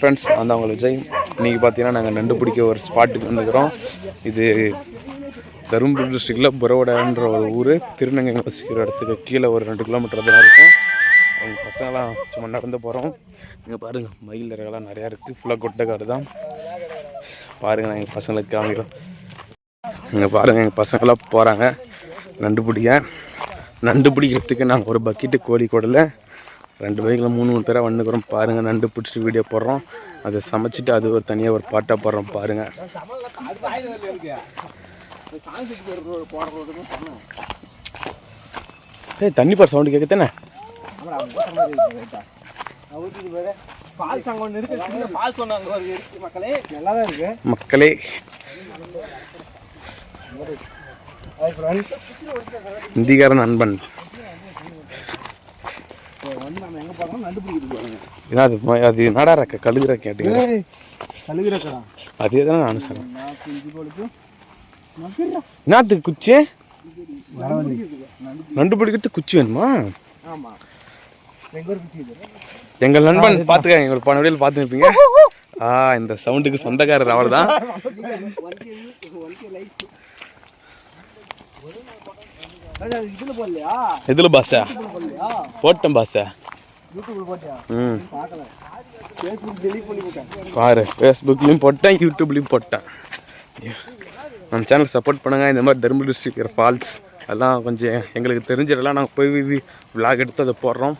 Friends அந்த அவங்க விஜய் இன்றைக்கி பார்த்தீங்கன்னா நாங்கள் நண்டு பிடிக்க ஒரு ஸ்பாட்டுக்கு வந்துக்கிறோம் இது தருமபுரி டிஸ்ட்ரிக்டில் புறவடன்ற ஒரு ஊர். திருநங்கை வசிக்கிற இடத்துக்கு கீழே ஒரு ரெண்டு கிலோமீட்டர் தான் இருக்கும். எங்கள் பசங்களாம் சும்மா நடந்து போகிறோம் இங்கே பாருங்கள் மயில் இறகெல்லாம் நிறையா இருக்குது ஃபுல்லாக கொட்டைக்காடு தான். பாருங்கள் எங்கள் பசங்களுக்கு காமிக்கிறோம். இங்கே பாருங்கள் எங்கள் பசங்களாம் போகிறாங்க நண்டு பிடிக்க நண்டு பிடிக்கிறதுக்கு நாங்கள் ஒரு பக்கெட்டு கோழி குடலை. ரெண்டு பைக்கில் மூணு மூணு பேராக வந்துக்கிறோம் பாருங்கள் நண்டு பிடிச்சிட்டு வீடியோ போடுறோம். அதை சமைச்சிட்டு அது ஒரு தனியாக ஒரு பாட்டாக போடுறோம். பாருங்கள் ஏய் தண்ணி பார் சவுண்டு கேட்குதானே மக்களே. அங்கே நண்பன் இருக்கு சின்ன பால் சொன்னாங்க ஒரு இருக்கு மக்களே நல்லா தான் நண்பன் வந்து நம்ம எங்கே ஏன்னா அது கழுகுற கேட்டுங்க. கழுகுற கடா அதே தானே நானும் சொன்னேன். நான் கொடுத்து என்னத்துக்கு குச்சி? நண்டு பிடிக்கிறதுக்கு குச்சி வேணுமா? ஆமாம் எங்கள் நண்பன் பார்த்துக்க எங்களோட போன வீடியோவில் பார்த்து நிற்பீங்க ஆ இந்த சவுண்டுக்கு சொந்தக்காரர் அவர் தான் இதில் போடலையா? போட்டேன் போட்டேன். பாரு ஃபேஸ்புக்லேயும் போட்டேன் யூடியூப்லேயும் போட்டேன். நம்ம சேனல் சப்போர்ட் பண்ணுங்கள் இந்த மாதிரி தருமபுரி டிஸ்ட்ரிக்ட் ஃபால்ஸ் எல்லாம் கொஞ்சம் எங்களுக்கு தெரிஞ்சதெல்லாம் நாங்கள் போய் விளாக் எடுத்து அதை போடுறோம்.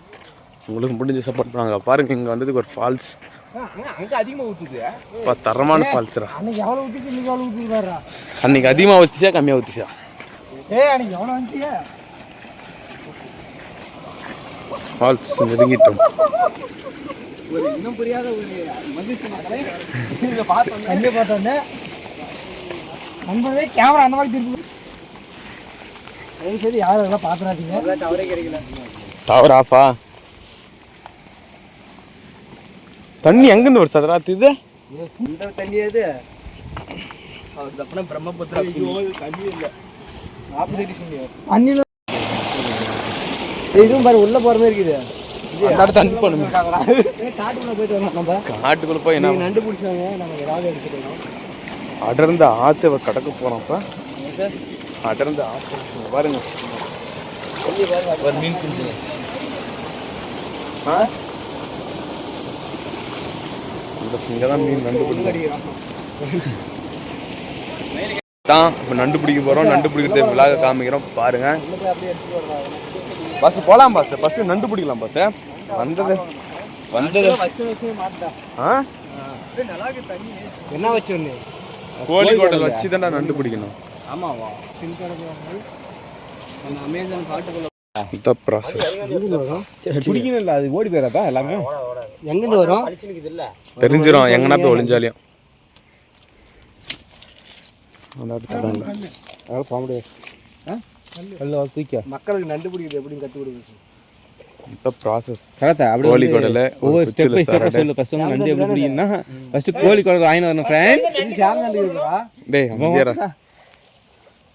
உங்களுக்கு முடிஞ்ச சப்போர்ட் பண்ணுவாங்க பாருங்கள் இங்கே வந்ததுக்கு ஒரு ஃபால்ஸ் இப்போ தரமான ஃபால்ஸ்ரா அன்னைக்கு அதிகமாக ஊற்றிச்சா கம்மியாக ஊற்றிச்சா ஏ அன்னைக்கு எவ்வளோ வந்துச்சியா ஃபால்ஸ் நெருங்கிட்டோம். ஒரு இன்னும் புரியாத ஒரு மகிழ்ச்சி பார்த்தோன்னே கண்ணே பார்த்தோன்னே நண்பர்களே கேமரா அந்த மாதிரி திருப்பி. சரி சரி யாரும் பார்த்துறாதீங்க டவரே கிடைக்கல. டவர் ஆஃபா தண்ணி எங்கேருந்து வருது சதராத்து இது இந்த தண்ணி எது? அவர் தப்புனா பிரம்மபுத்திரா தண்ணி இல்லை. இதுவும் பாரு உள்ள போற மாதிரி இருக்குது. காட்டுக்குள்ள போயிட்டு வரலாம் நம்ம. காட்டுக்குள்ளே போய் என்ன நண்டு பிடிச்சாங்க நம்ம ஏதாவது எடுத்துக்கலாம். அடர்ந்த ஆற்று கடக்க போகிறோம்ப்பா அடர்ந்த இங்க பாருங்க. ஒரு மீன் குஞ்சு. இந்த இங்கே தான் மீன் நண்டு பிடிக்கும் தான் இப்போ நண்டு பிடிக்க போகிறோம் நண்டு பிடிக்கிறது விழாக காமிக்கிறோம். பாருங்க. அப்படியே எடுத்துட்டு வரலாம் பஸ் போகலாம் பஸ் ஃபஸ்ட்டு நண்டு பிடிக்கலாம் பஸ் வந்தது. வந்தது. வச்சு வச்சு மாட்டா ஆ? என்ன வச்சு ஒன்று கோழி கோட்டல் வச்சு தானே நண்டு பிடிக்கணும் ஆமாவா அந்த அமேசான் காட்டுக்குள்ள இந்த ப்ராசஸ் பிடிக்கணும் இல்லை அது ஓடி போயிடாதா எல்லாமே? எங்கேருந்து வரும்? தெரிஞ்சிடும் எங்கன்னா போய் ஒளிஞ்சாலையும். அந்த போக முடியாது. தூக்கியா? மக்களுக்கு நண்டு பிடிக்கிறது எப்படின்னு கற்றுக் கொடுங்க. இந்த ப்ராசஸ் கரெக்டா அப்படி கோழி வந்து குடலு, ஒரு ஒவ்வொரு ஸ்டெப் பை குச்சியில ஸ்டெப் சொல்லு. ஃபர்ஸ்ட் வந்து நண்டு எப்படி பிடிக்குன்னா ஃபர்ஸ்ட் கோழி குடல் வாங்கி வரணும் ஃப்ரெண்ட்ஸ் இது சேர் நண்டு இருக்குதா டேய் அமைதியாரா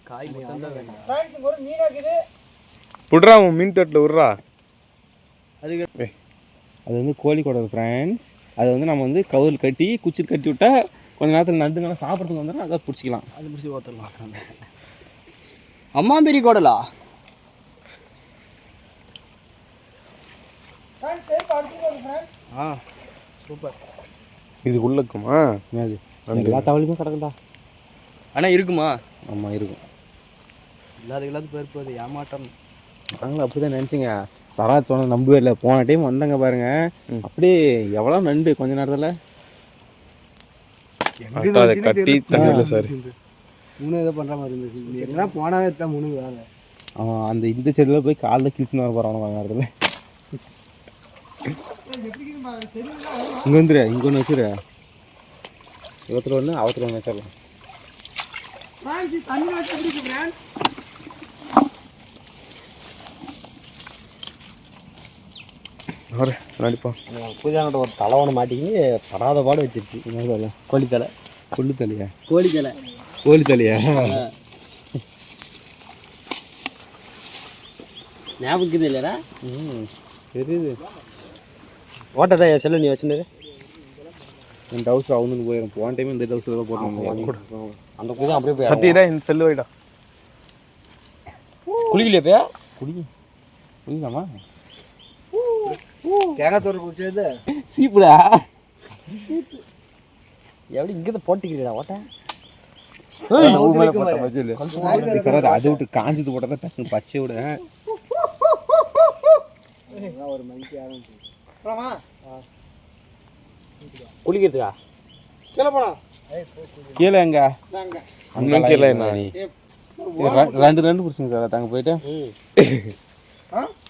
காய் மட்டும் தான் வேணும். ஒரு மீன் இருக்குது. புட்றா உன் மீன் தட்டில் விட்றா. அதுக்கு ஏய். அது வந்து கோழி குடல் ஃப்ரெண்ட்ஸ் அது வந்து நம்ம வந்து கவுல் கட்டி குச்சி கட்டி விட்டா கொஞ்ச நேரத்தில் நண்டுங்கெல்லாம் சாப்பிட்றதுக்கு வந்துடும் அதை பிடிச்சிக்கலாம். அது பிடிச்சி ஓத்தரலாம் அம்மா பெரிய கோடலா? ஆ. சூப்பர். இதுக்குள்ள இருக்குமா என்னது? எல்லா தவளையுமே கிடக்குண்டா அண்ணா இருக்குமா? ஆமாம் இருக்கும். இல்லாத இல்லாத பேர் போகுது ஏமாட்டம் நாங்களும் அப்படி தான் நினச்சிங்க. சராஜ் சொன்ன நம்பவே இல்லை. போன டைம் வந்தாங்க பாருங்க. அப்படியே எவ்வளோ நண்டு கொஞ்ச நேரத்தில்? அதை கட்டி தண்ணியில் சார். மூணு இதை பண்ணுற மாதிரி இருந்துச்சு. எங்கன்னா போனாவே தான் மூணு வேலை அவன் அந்த இந்த செடியில் போய் காலில் கிழிச்சுன்னு வர போகிறான் கொஞ்ச நேரத்தில் இங்கே வந்துரு இங்கே ஒன்று வச்சுரு. இவத்துல ஒன்று அவத்துல ஒன்று வச்சிடலாம். ஒரு நடிப்பா பூஜாங்கிட்ட ஒரு தலை ஒன்று மாட்டிக்கின்னு படாத பாடு வச்சிருச்சு. என்ன கோழி தலை கொள்ளு தலையா கோழி தலை கோழி தலையா ஞாபகம் இல்லைடா? ம் தெரியுது. ஓட்டத்தை செல்லு நீ வச்சுருந்தது? என் டவுசர் அவனுக்கு போயிடும் போன டைம் இந்த டவுசர் தான் போட்டு அந்த குதி அப்படியே போய் சத்தியடா இந்த செல்லு வைடா குளிக்கலையா போய் குடி குடிக்கலாமா தேங்காய் தோறு குடிச்சது. சீப்புடா. எப்படி இங்கே போட்டுக்கிறீடா ஓட்ட? சார் அது அதை விட்டு காஞ்சது போட்டால் தான் டக்குனு பச்சை விட. ஒரு மணிக்கு ஆரம்பிச்சு குளிக்கிறதுக்கா? கீழே எங்க? இன்னும் கீழே என்ன? ரெண்டு ரெண்டு பிடிச்சிங்க சார் தாங்க போயிட்டு.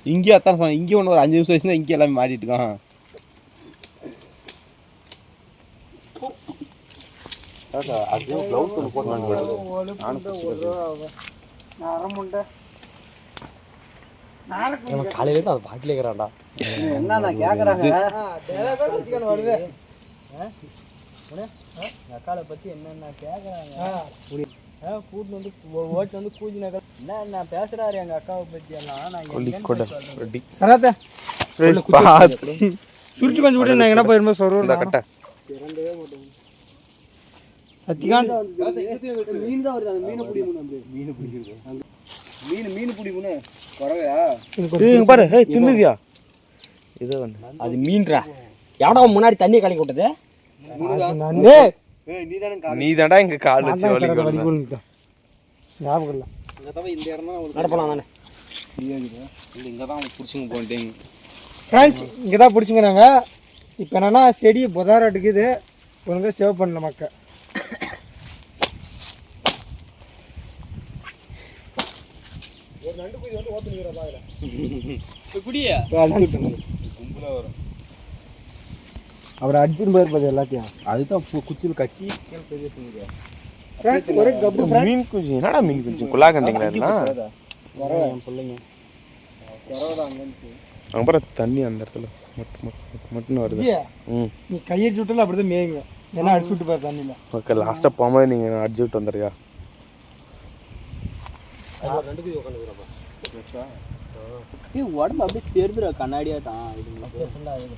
இங்கேயே அத்தான் சொன்னேன் இங்கே ஒன்று ஒரு அஞ்சு நிமிஷம் வச்சு இங்கே எல்லாமே மாட்டிட்டு இருக்கான் காலையிலேருந்து அதை பாட்டில் இருக்கிறான்டா என்ன நான் கேக்குறாங்க பத்தி என்னென்ன கேக்குறாங்க கூட்டு வந்து ஓட்டு வந்து கூஜினாக்க என்ன நான் பேசுறாரு எங்க அக்காவை பத்தி எல்லாம்? நான் சராத்த. சுருட்டி கொஞ்சம் விட்டு நான் போயிருந்தோம் கட்ட. மீன் தான் வருது அந்த மீனை பிடிக்கணும் மீன் பிடிக்கிறது. மீன் மீன் பிடிக்கணும் பாரு. ஏய் தின்னுதியா? இது வந்து. அது மீன்றா யாடா முன்னாடி தண்ணி கலக்கி விட்டது? நீ தாண்டா இங்க கால் வச்சு வலிக்கணும் ஞாபகம் இல்லை. இந்த இடம் தான் நடப்பலாம் தானே இங்கே தான் பிடிச்சிங்க போயிட்டேங்க. ஃப்ரெண்ட்ஸ் இங்கே தான் பிடிச்சிங்கிறாங்க. இப்போ என்னன்னா செடி புதாரம் அடிக்குது. ஒழுங்கா சேவ் பண்ணல மக்கள் அவர் அடிச்சுன்னு போயிருப்பது எல்லாத்தையும்? அதுதான் குச்சியில் கட்டி ஒரே கப்பு மீன் குஞ்சு என்னடா மீன் குஞ்சு குலா கண்டிங்களா என் பிள்ளைங்க. பாரு தண்ணி அந்த இடத்துல. மட்டு மட்டு மட்டும் வருது. ம். நீ கையை சுட்டல அப்படிதான் மேயுங்க. ஏன்னா அடிச்சு விட்டு போய் தண்ணியில். ஓகே லாஸ்ட்டாக போகும்போது நீங்கள் அடிச்சு விட்டு வந்துருக்கா? உடம்பு அப்படியே தெரிஞ்சிடும் கண்ணாடியாட்டம் இது.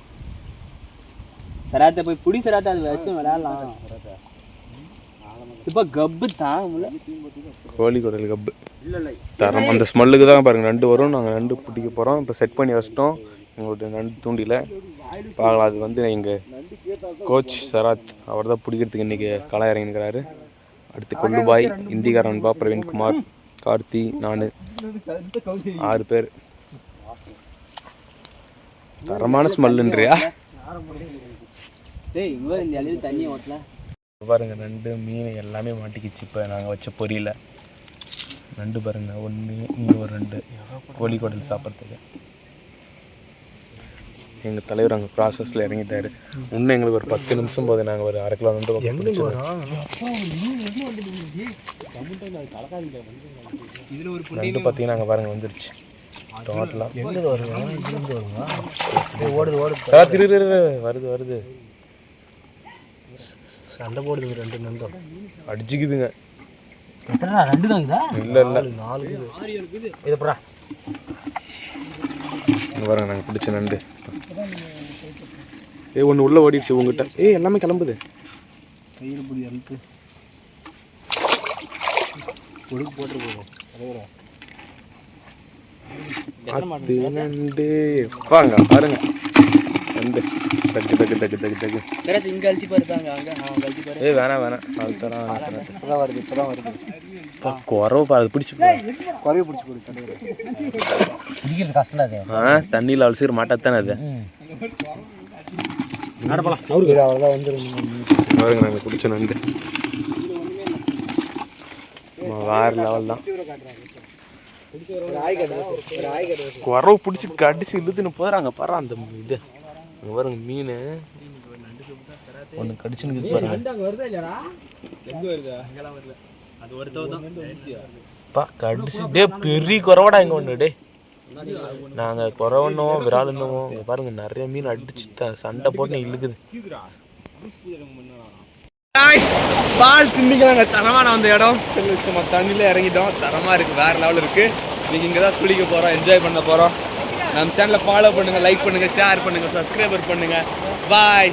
சராத்த போய் புடி சராத்த அது வச்சு விளையாடலாம். இப்போ கப்பு தாங்க முடியல. கோழி குடல் கப்பு. தரம் அந்த ஸ்மெல்லுக்கு தான் பாருங்க. நண்டு வரும். நாங்கள் நண்டு பிடிக்க போகிறோம் இப்போ செட் பண்ணி வச்சிட்டோம். எங்களுடைய நண்டு தூண்டில. பார்க்கலாம். அது வந்து எங்கள் கோச் சராத். அவர் தான் பிடிக்கிறதுக்கு இன்றைக்கி களை இறங்கிருக்கிறாரு அடுத்து கொள்ளுபாய் இந்திகார அன்பா பிரவீன்குமார் கார்த்தி நான். ஆறு பேர். தரமான ஸ்மெல்லுன்றியா டேய் இங்கே இந்த இலையில தண்ணியை ஓட்டல. பாருங்க நண்டு மீன் எல்லாமே மாட்டிக்கிச்சு. இப்போ நாங்கள் வச்ச பொரியல. நண்டு பாருங்க ஒன்று இங்கே ஒரு ரெண்டு. கோழி குடல் சாப்பிட்றதுக்கு. எங்கள் தலைவர் அங்கே ப்ராசஸில் இறங்கிட்டாரு. இன்னும் எங்களுக்கு ஒரு பத்து நிமிஷம் போது நாங்கள் ஒரு அரை கிலோ நண்டு. நண்டு பார்த்தீங்கன்னா அங்கே பாருங்க வந்துருச்சு. டோட்டலாக இரு. வருது வருது. சண்டை போடுது ரெண்டு நண்டும் அடிச்சுக்குதுங்க. எத்தனை ரெண்டு தான் இதா இல்லை இல்லை. நாலு இது. புறா இங்க பாருங்க நாங்கள் பிடிச்ச நண்டு. ஏ ஒன்று உள்ளே ஓடிடுச்சு உங்ககிட்ட. ஏய் எல்லாமே கிளம்புது. கையில் பிடி அழுத்து ஒழுங்கு போட்டு அது நண்டு. வாங்க பாருங்க. நண்டு தக்கு தக்கு தக்கு தக்கு தக்கு. சராத்த இங்கே அழுத்தி பாருதாங்க அங்கே ஆ கழிச்சு பாரு. ஏய் வேணாம் வேணாம் அழுத்தலாம் இப்போதான் வருது இப்போதான் வருது. குறவு பாரு அது பிடிச்சி குறைய பிடிச்சி போடு தலைவர் பிடிக்கிறது கஷ்டம் அது. ஆ தண்ணியில் அலசிற மாட்டாத்தானே அது? நடப்பலாம் இது அவ்வளோதான் வந்துடும் பாருங்க நாங்கள் பிடிச்ச நண்டு. வேற லெவல் தான். குறவு பிடிச்சி கடிச்சு இழுத்துன்னு போகிறாங்க பாரு அந்த இது. இங்க பாருங்க மீன். ஒன்று கடிச்சுன்னு பாருங்க. அங்கே வருதா? இல்லையாடா பா கடிச்சு. டே பெரிய குறவடா இங்கே ஒன்று டே நாங்கள் குறவனோம் விராலுந்தோம் இங்க பாருங்க நிறைய மீன் அடிச்சு சண்டை போட்டு இழுக்குது. பால் சிந்திக்கலாங்க தரமான அந்த இடம். செல்லு சும்மா தண்ணியில் இறங்கிட்டோம். தரமாக இருக்குது வேறு லெவலில் இருக்குது நீங்கள் இங்கே தான் குளிக்க போகிறோம் என்ஜாய் பண்ண போகிறோம் நம்ம சேனலை ஃபாலோ பண்ணுங்கள் லைக் பண்ணுங்கள் ஷேர் பண்ணுங்கள் சப்ஸ்கிரைபர் பண்ணுங்கள் பாய்